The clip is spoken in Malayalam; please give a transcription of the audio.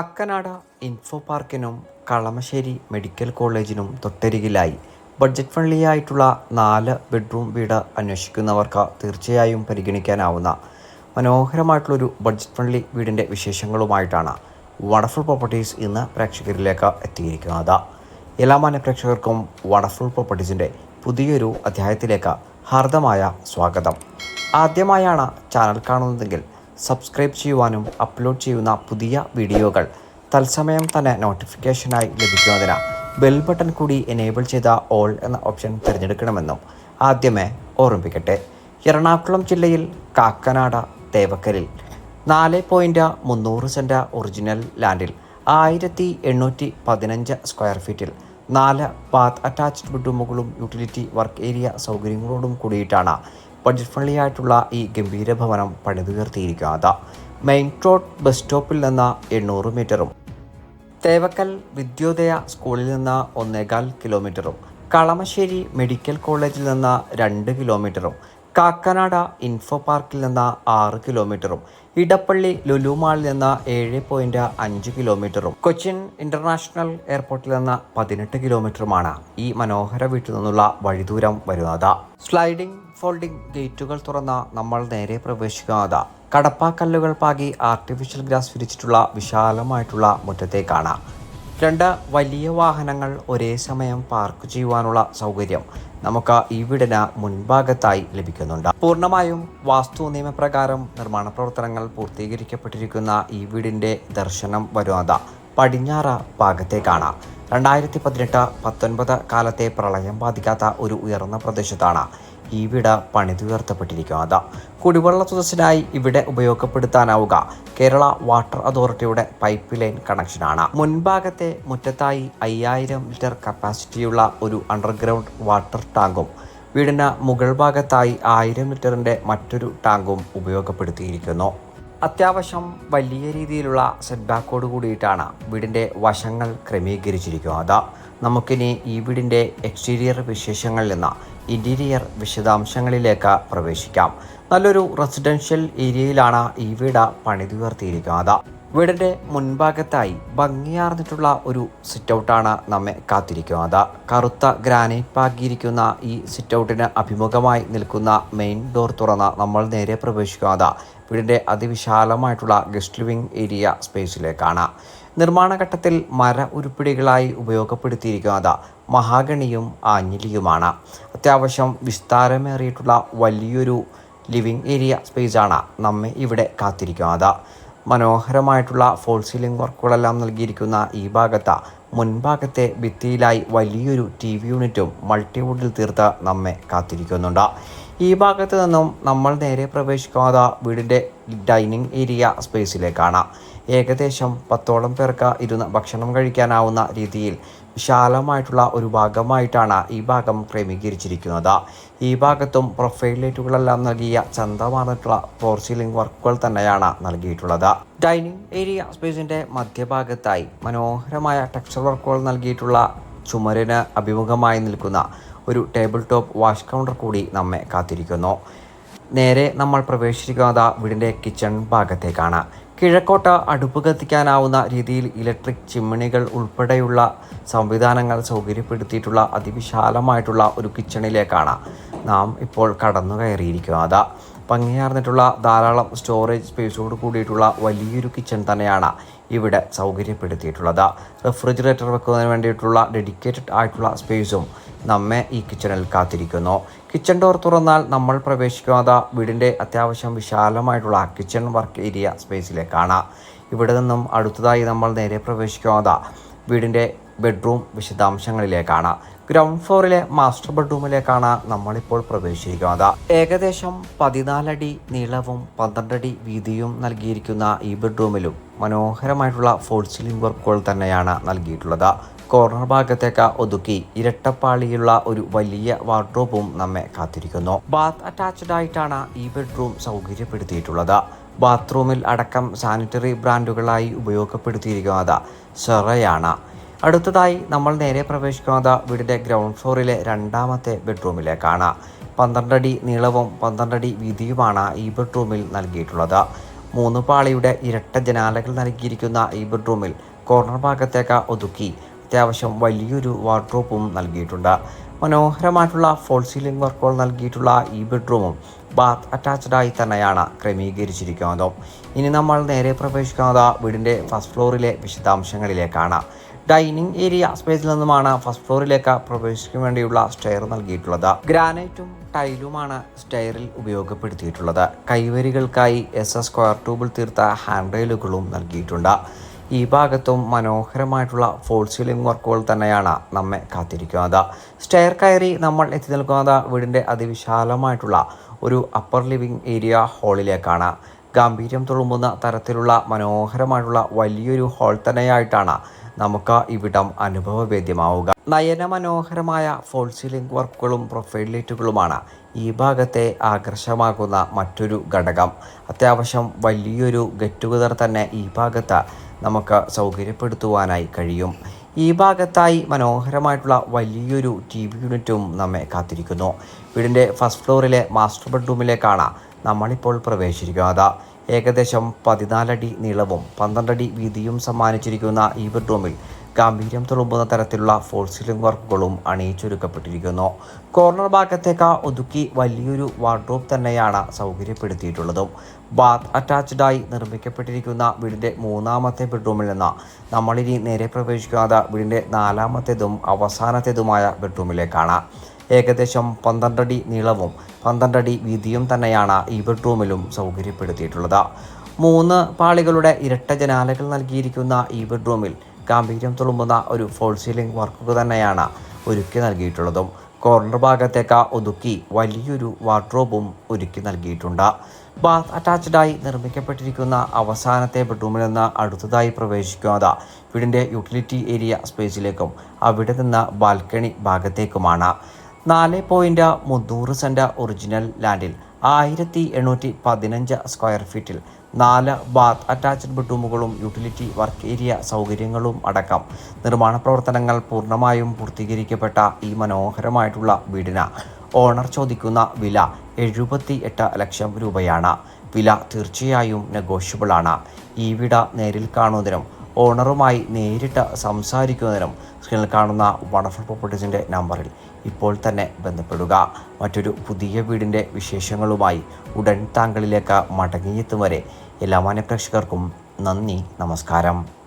കാക്കനാട് ഇൻഫോ പാർക്കിനും കളമശ്ശേരി മെഡിക്കൽ കോളേജിനും തൊട്ടരികിലായി. ബഡ്ജറ്റ് ഫ്രണ്ട്ലി ആയിട്ടുള്ള നാല് ബെഡ്റൂം വീട് അന്വേഷിക്കുന്നവർക്ക് തീർച്ചയായും പരിഗണിക്കാനാവുന്ന മനോഹരമായിട്ടുള്ളൊരു ബഡ്ജറ്റ് ഫ്രണ്ട്ലി വീടിന്റെ വിശേഷങ്ങളുമായിട്ടാണ് വണ്ടർഫുൾ പ്രോപ്പർട്ടീസ് ഇന്ന് പ്രേക്ഷകരിലേക്ക് എത്തിയിരിക്കുന്നത്. എല്ലാ മാന്യ പ്രേക്ഷകർക്കും വണ്ടർഫുൾ പ്രോപ്പർട്ടീസിന്റെ പുതിയൊരു അധ്യായത്തിലേക്ക് ഹാർദമായ സ്വാഗതം. ആദ്യമായാണ് ചാനൽ കാണുന്നതെങ്കിൽ സബ്സ്ക്രൈബ് ചെയ്യുവാനും അപ്ലോഡ് ചെയ്യുന്ന പുതിയ വീഡിയോകൾ തത്സമയം തന്നെ നോട്ടിഫിക്കേഷനായി ലഭിക്കുന്നതിന് ബെൽ ബട്ടൺ കൂടി എനേബിൾ ചെയ്ത ഓൾ എന്ന ഓപ്ഷൻ തിരഞ്ഞെടുക്കണമെന്നും ആദ്യമേ ഓർമ്മിപ്പിക്കട്ടെ. എറണാകുളം ജില്ലയിൽ കാക്കനാട തേവക്കലിൽ നാല് പോയിന്റ് മുന്നൂറ് സെന്റ് ഒറിജിനൽ ലാൻഡിൽ ആയിരത്തി എണ്ണൂറ്റി പതിനഞ്ച് സ്ക്വയർ ഫീറ്റിൽ നാല് പാത്ത് അറ്റാച്ച്ഡ് ബെഡ്റൂമുകളും യൂട്ടിലിറ്റി വർക്ക് ഏരിയ സൗകര്യങ്ങളോടും കൂടിയിട്ടാണ് ബഡ്ജറ്റ് ഫ്രണ്ട്ലി ആയിട്ടുള്ള ഈ ഗംഭീര ഭവനം പണിതുയർത്തിയിരിക്കുന്നത് മെയിൻ റോഡ് ബസ് സ്റ്റോപ്പിൽ നിന്ന് എണ്ണൂറ് മീറ്ററും തേവക്കൽ വിദ്യോദയ സ്കൂളിൽ നിന്ന് ഒന്നേകാൽ കിലോമീറ്ററും കളമശ്ശേരി മെഡിക്കൽ കോളേജിൽ നിന്ന് രണ്ട് കിലോമീറ്ററും കാക്കനാട് ഇൻഫോ പാർക്കിൽ നിന്ന് ആറ് കിലോമീറ്ററും ഇടപ്പള്ളി ലുലു മാളിൽ നിന്ന് ഏഴ് പോയിന്റ് അഞ്ച് കിലോമീറ്ററും കൊച്ചിൻ ഇന്റർനാഷണൽ എയർപോർട്ടിൽ നിന്ന് പതിനെട്ട് കിലോമീറ്ററുമാണ് ഈ മനോഹര വീട്ടിൽ നിന്നുള്ള വഴിദൂരം വരുന്നത്. സ്ലൈഡിംഗ് ഫോൾഡിംഗ് ഗേറ്റുകൾ തുറന്ന നമ്മൾ നേരെ പ്രവേശിക്കുന്നത് കടപ്പാക്കല്ലുകൾ പാകി ആർട്ടിഫിഷ്യൽ ഗ്രാസ് വിരിച്ചിട്ടുള്ള വിശാലമായിട്ടുള്ള മുറ്റത്തേക്കാണ്. രണ്ട് വലിയ വാഹനങ്ങൾ ഒരേ സമയം പാർക്ക് ചെയ്യുവാനുള്ള സൗകര്യം നമുക്ക് ഈ വീടിന് മുൻഭാഗത്തായി ലഭിക്കുന്നുണ്ട്. പൂർണമായും വാസ്തു നിയമപ്രകാരം നിർമ്മാണ പ്രവർത്തനങ്ങൾ പൂർത്തീകരിക്കപ്പെട്ടിരിക്കുന്ന ഈ വീടിന്റെ ദർശനം വരുന്നത് പടിഞ്ഞാറ് ഭാഗത്തേക്കാണ്. രണ്ടായിരത്തി പതിനെട്ട് പത്തൊൻപത് കാലത്തെ പ്രളയം ബാധിക്കാത്ത ഒരു ഉയർന്ന പ്രദേശത്താണ് ഈ വീട് പണിതുയർത്തപ്പെട്ടിരിക്കുന്നത് കുടിവെള്ള സ്രോതസ്സിനായി ഇവിടെ ഉപയോഗപ്പെടുത്താനാവുക. കേരള വാട്ടർ അതോറിറ്റിയുടെ പൈപ്പ് ലൈൻ കണക്ഷനാണ്. മുൻഭാഗത്തെ മുറ്റത്തായി അയ്യായിരം ലിറ്റർ കപ്പാസിറ്റിയുള്ള ഒരു അണ്ടർഗ്രൗണ്ട് വാട്ടർ ടാങ്കും വീടിന് മുകൾ ഭാഗത്തായി ആയിരം ലിറ്ററിന്റെ മറ്റൊരു ടാങ്കും ഉപയോഗപ്പെടുത്തിയിരിക്കുന്നു. അത്യാവശ്യം വലിയ രീതിയിലുള്ള സെറ്റ് ബാക്കോട് കൂടിയിട്ടാണ് വീടിന്റെ വശങ്ങൾ ക്രമീകരിച്ചിരിക്കുന്നത്. നമുക്കിനി ഈ വീടിന്റെ എക്സ്റ്റീരിയർ വിശേഷങ്ങളിൽ നിന്ന് ഇന്റീരിയർ വിശദാംശങ്ങളിലേക്ക് പ്രവേശിക്കാം. നല്ലൊരു റെസിഡൻഷ്യൽ ഏരിയയിലാണ് ഈ വീട് പണിതുയർത്തിയിരിക്കുന്നത്. വീടിന്റെ മുൻഭാഗത്തായി ഭംഗിയാർന്നിട്ടുള്ള ഒരു സിറ്റൗട്ടാണ് നമ്മെ കാത്തിരിക്കുന്നത്. കറുത്ത ഗ്രാനൈറ്റ് പാകിയിരിക്കുന്ന ഈ സിറ്റൗട്ടിന് അഭിമുഖമായി നിൽക്കുന്ന മെയിൻ ഡോർ തുറന്ന് നമ്മൾ നേരെ പ്രവേശിക്കുന്നത് വീടിന്റെ അതിവിശാലമായിട്ടുള്ള ഗസ്റ്റ് ലിവിംഗ് ഏരിയ സ്പേസിലേക്കാണ്. നിർമ്മാണ ഘട്ടത്തിൽ മര ഉരുപ്പിടികളായി ഉപയോഗപ്പെടുത്തിയിരിക്കുന്നത് മഹാഗണിയും ആഞ്ഞിലിയുമാണ്. അത്യാവശ്യം വിസ്താരമേറിയിട്ടുള്ള വലിയൊരു ലിവിംഗ് ഏരിയ സ്പേസാണ് നമ്മെ ഇവിടെ കാത്തിരിക്കുന്നത്. മനോഹരമായിട്ടുള്ള ഫോൾ സീലിംഗ് വർക്കുകളെല്ലാം നൽകിയിരിക്കുന്ന ഈ ഭാഗത്ത് മുൻഭാഗത്തെ ഭിത്തിയിലായി വലിയൊരു ടി വി യൂണിറ്റും മൾട്ടിവുഡിൽ തീർത്ത് നമ്മെ കാത്തിരിക്കുന്നുണ്ട്. ഈ ഭാഗത്ത് നിന്നും നമ്മൾ നേരെ പ്രവേശിക്കാതെ വീടിന്റെ ഡൈനിങ് ഏരിയ സ്പേസിലേക്കാണ്. ഏകദേശം പത്തോളം പേർക്ക് ഇരുന്ന് ഭക്ഷണം കഴിക്കാനാവുന്ന രീതിയിൽ വിശാലമായിട്ടുള്ള ഒരു ഭാഗമായിട്ടാണ് ഈ ഭാഗം ക്രമീകരിച്ചിരിക്കുന്നത്. ഈ ഭാഗത്തും പ്രൊഫൈൽ ലൈറ്റുകളെല്ലാം നൽകിയ ചന്തമാർന്നിട്ടുള്ള ഫോർ സീലിംഗ് വർക്കുകൾ തന്നെയാണ് നൽകിയിട്ടുള്ളത്. ഡൈനിങ് ഏരിയ സ്പേസിന്റെ മധ്യഭാഗത്തായി മനോഹരമായ ടെക്സ്ചർ വർക്കുകൾ നൽകിയിട്ടുള്ള ചുമരിന് അഭിമുഖമായി നിൽക്കുന്ന ഒരു ടേബിൾ ടോപ്പ് വാഷ് കൗണ്ടർ കൂടി നമ്മെ കാത്തിരിക്കുന്നു. നേരെ നമ്മൾ പ്രവേശിക്കുന്നത് വീടിന്റെ കിച്ചൺ ഭാഗത്തേക്കാണ്. കിഴക്കോട്ട് അടുപ്പ് കത്തിക്കാനാവുന്ന രീതിയിൽ ഇലക്ട്രിക് ചിമ്മിണികൾ ഉൾപ്പെടെയുള്ള സംവിധാനങ്ങൾ സൗകര്യപ്പെടുത്തിയിട്ടുള്ള അതിവിശാലമായിട്ടുള്ള ഒരു കിച്ചണിലേക്കാണ് നാം ഇപ്പോൾ കടന്നു കയറിയിരിക്കുന്നത്. ഭംഗിയാർന്നിട്ടുള്ള ധാരാളം സ്റ്റോറേജ് സ്പേസോട് കൂടിയിട്ടുള്ള വലിയൊരു കിച്ചൺ തന്നെയാണ് ഇവിടെ സൗകര്യപ്പെടുത്തിയിട്ടുള്ളത്. റെഫ്രിജറേറ്റർ വെക്കുന്നതിന് വേണ്ടിയിട്ടുള്ള ഡെഡിക്കേറ്റഡ് ആയിട്ടുള്ള സ്പേസും നമ്മെ ഈ കിച്ചണിൽ കാത്തിരിക്കുന്നു. കിച്ചൺ ഡോർ തുറന്നാൽ നമ്മൾ പ്രവേശിക്കാതെ വീടിന്റെ അത്യാവശ്യം വിശാലമായിട്ടുള്ള കിച്ചൺ വർക്ക് ഏരിയ സ്പേസിലേക്കാണ് ഇവിടെ നിന്നും അടുത്തതായി നമ്മൾ നേരെ പ്രവേശിക്കാതെ വീടിന്റെ ബെഡ്റൂം വിശദാംശങ്ങളിലേക്കാണ് ഗ്രൗണ്ട് ഫ്ലോറിലെ മാസ്റ്റർ ബെഡ്റൂമിലേക്കാണ് നമ്മളിപ്പോൾ പ്രവേശിക്കുന്നത് ഏകദേശം പതിനാലടി നീളവും പന്ത്രണ്ടടി വീതിയും നൽകിയിരിക്കുന്ന ഈ ബെഡ്റൂമിലും മനോഹരമായിട്ടുള്ള ഫോൾ സീലിംഗ് വർക്കുകൾ തന്നെയാണ് നൽകിയിട്ടുള്ളത്. കോർണർ ഭാഗത്തേക്ക് ഒതുക്കി ഇരട്ടപ്പാളിയുള്ള ഒരു വലിയ വാർഡ്രോബും നമ്മെ കാത്തിരിക്കുന്നു. ബാത്ത് അറ്റാച്ച്ഡ് ആയിട്ടാണ് ഈ ബെഡ്റൂം സൗകര്യപ്പെടുത്തിയിട്ടുള്ളത്. ബാത്റൂമിൽ അടക്കം സാനിറ്ററി ബ്രാൻഡുകളായി ഉപയോഗപ്പെടുത്തിയിരിക്കുന്നത് സെറയാണ്. അടുത്തതായി നമ്മൾ നേരെ പ്രവേശിക്കുന്നത് വീടിന്റെ ഗ്രൗണ്ട് ഫ്ലോറിലെ രണ്ടാമത്തെ ബെഡ്റൂമിലേക്കാണ് പന്ത്രണ്ടടി നീളവും പന്ത്രണ്ടടി വീതിയുമാണ് ഈ ബെഡ്റൂമിൽ നൽകിയിട്ടുള്ളത്. മൂന്ന് പാളിയുടെ ഇരട്ട ജനാലകൾ നൽകിയിരിക്കുന്ന ഈ ബെഡ്റൂമിൽ കോർണർ ഭാഗത്തേക്ക് ഒതുക്കി അത്യാവശ്യം വലിയൊരു വാർഡ്രോപ്പും നൽകിയിട്ടുണ്ട്. മനോഹരമായിട്ടുള്ള ഫോൾ സീലിംഗ് വർക്കുകൾ നൽകിയിട്ടുള്ള ഈ ബെഡ്റൂമും ബാത്ത് അറ്റാച്ച്ഡായി തന്നെയാണ് ക്രമീകരിച്ചിരിക്കുന്നത്. ഇനി നമ്മൾ നേരെ പ്രവേശിക്കുന്നത് വീടിന്റെ ഫസ്റ്റ് ഫ്ലോറിലെ വിശദാംശങ്ങളിലേക്കാണ്. ഡൈനിങ് ഏരിയ സ്പേസിൽ നിന്നുമാണ് ഫസ്റ്റ് ഫ്ലോറിലേക്ക് പ്രവേശിക്കാൻ വേണ്ടിയുള്ള സ്റ്റെയർ നൽകിയിട്ടുള്ളത്. ഗ്രാനൈറ്റും ടൈലുമാണ് സ്റ്റെയറിൽ ഉപയോഗപ്പെടുത്തിയിട്ടുള്ളത്. കൈവരികൾക്കായി എസ് എസ് സ്ക്വയർ ട്യൂബിൽ തീർത്ത ഹാൻഡ് റെയിലുകളും നൽകിയിട്ടുണ്ട്. ഈ ഭാഗത്തും മനോഹരമായിട്ടുള്ള ഫോൾ സീലിംഗ് വർക്കുകൾ തന്നെയാണ് നമ്മെ കാത്തിരിക്കുന്നത്. സ്റ്റെയർ കയറി നമ്മൾ എത്തി നിൽക്കുന്നത് വീടിന്റെ അതിവിശാലമായിട്ടുള്ള ഒരു അപ്പർ ലിവിംഗ് ഏരിയ ഹാളിലേക്കാണ് ഗാംഭീര്യം തുളുമ്പുന്ന തരത്തിലുള്ള മനോഹരമായിട്ടുള്ള വലിയൊരു ഹാൾ തന്നെയായിട്ടാണ് നമുക്ക് ഇവിടം അനുഭവവേദ്യമാവുക. നയനമനോഹരമായ ഫോൾ സീലിംഗ് വർക്കുകളും പ്രൊഫൈൽ ലൈറ്റുകളുമാണ് ഈ ഭാഗത്തെ ആകർഷമാകുന്ന മറ്റൊരു ഘടകം. അത്യാവശ്യം വലിയൊരു ഗെറ്റ് ടുഗദർ തന്നെ ഈ ഭാഗത്ത് നമുക്ക് സൗകര്യപ്പെടുത്തുവാനായി കഴിയും. ഈ ഭാഗത്തായി മനോഹരമായിട്ടുള്ള വലിയൊരു ടി വി യൂണിറ്റും നമ്മെ കാത്തിരിക്കുന്നു. വീടിന്റെ ഫസ്റ്റ് ഫ്ലോറിലെ മാസ്റ്റർ ബെഡ്റൂമിലേക്കാണ് നമ്മളിപ്പോൾ പ്രവേശിച്ചിരിക്കുന്നത് ഏകദേശം പതിനാലടി നീളവും പന്ത്രണ്ടടി വീതിയും സമ്മാനിച്ചിരിക്കുന്ന ഈ ബെഡ്റൂമിൽ ഗാംഭീര്യം തുളുമ്പുന്ന തരത്തിലുള്ള ഫോൾ സീലിംഗ് വർക്കുകളും അണിയിച്ചൊരുക്കപ്പെട്ടിരിക്കുന്നു. കോർണർ ഭാഗത്തേക്ക് ഒതുക്കി വലിയൊരു വാർഡ്രോബ് തന്നെയാണ് സൗകര്യപ്പെടുത്തിയിട്ടുള്ളതും. ബാത്ത് അറ്റാച്ച്ഡായി നിർമ്മിക്കപ്പെട്ടിരിക്കുന്ന വീടിന്റെ മൂന്നാമത്തെ ബെഡ്റൂമിൽ നിന്ന് നമ്മളിനി നേരെ പ്രവേശിക്കുന്നത് വീടിന്റെ നാലാമത്തേതും അവസാനത്തേതുമായ ബെഡ്റൂമിലേക്കാണ്. ഏകദേശം പന്ത്രണ്ടടി നീളവും പന്ത്രണ്ടടി വീതിയും തന്നെയാണ് ഈ ബെഡ്റൂമിലും സൗകര്യപ്പെടുത്തിയിട്ടുള്ളത്. മൂന്ന് പാളികളുടെ ഇരട്ട ജനാലകൾ നൽകിയിരിക്കുന്ന ഈ ബെഡ്റൂമിൽ ഗാംഭീര്യം തുളുമ്പുന്ന ഒരു ഫോൾ സീലിംഗ് വർക്ക് തന്നെയാണ് ഒരുക്കി നൽകിയിട്ടുള്ളതും. കോർണർ ഭാഗത്തേക്ക് ഒതുക്കി വലിയൊരു വാർഡ്രോബും ഒരുക്കി നൽകിയിട്ടുണ്ട്. ബാത്ത് അറ്റാച്ച്ഡായി നിർമ്മിക്കപ്പെട്ടിരിക്കുന്ന അവസാനത്തെ ബെഡ്റൂമിൽ നിന്ന് അടുത്തതായി പ്രവേശിക്കുന്നത് വീടിന്റെ യൂട്ടിലിറ്റി ഏരിയ സ്പേസിലേക്കും അവിടെ നിന്ന് ബാൽക്കണി ഭാഗത്തേക്കുമാണ്. നാല് പോയിന്റ് മുന്നൂറ് സെന്റ് ഒറിജിനൽ ലാൻഡിൽ ആയിരത്തി എണ്ണൂറ്റി പതിനഞ്ച് സ്ക്വയർ ഫീറ്റിൽ നാല് ബാത്ത് അറ്റാച്ച്ഡ് ബെഡ്റൂമുകളും യൂട്ടിലിറ്റി വർക്ക് ഏരിയ സൗകര്യങ്ങളും അടക്കം. നിർമ്മാണ പ്രവർത്തനങ്ങൾ പൂർണമായും പൂർത്തീകരിക്കപ്പെട്ട ഈ മനോഹരമായിട്ടുള്ള വീടിന് ഓണർ ചോദിക്കുന്ന വില എഴുപത്തി എട്ട് ലക്ഷം രൂപയാണ്. വില തീർച്ചയായും നെഗോഷ്യബിളാണ് ഈ വീട് നേരിൽ കാണുന്നതിനും ഓണറുമായി നേരിട്ട് സംസാരിക്കുന്നതിനും സ്ക്രീനിൽ കാണുന്ന വണ്ടർഫുൾ പ്രോപ്പർട്ടീസിന്റെ നമ്പറിൽ ഇപ്പോൾ തന്നെ ബന്ധപ്പെടുക. മറ്റൊരു പുതിയ വീടിന്റെ വിശേഷങ്ങളുമായി ഉടൻ താങ്കളിലേക്ക് മടങ്ങിയെത്തും വരെ എല്ലാ മാന്യ പ്രേക്ഷകർക്കും നന്ദി നമസ്കാരം.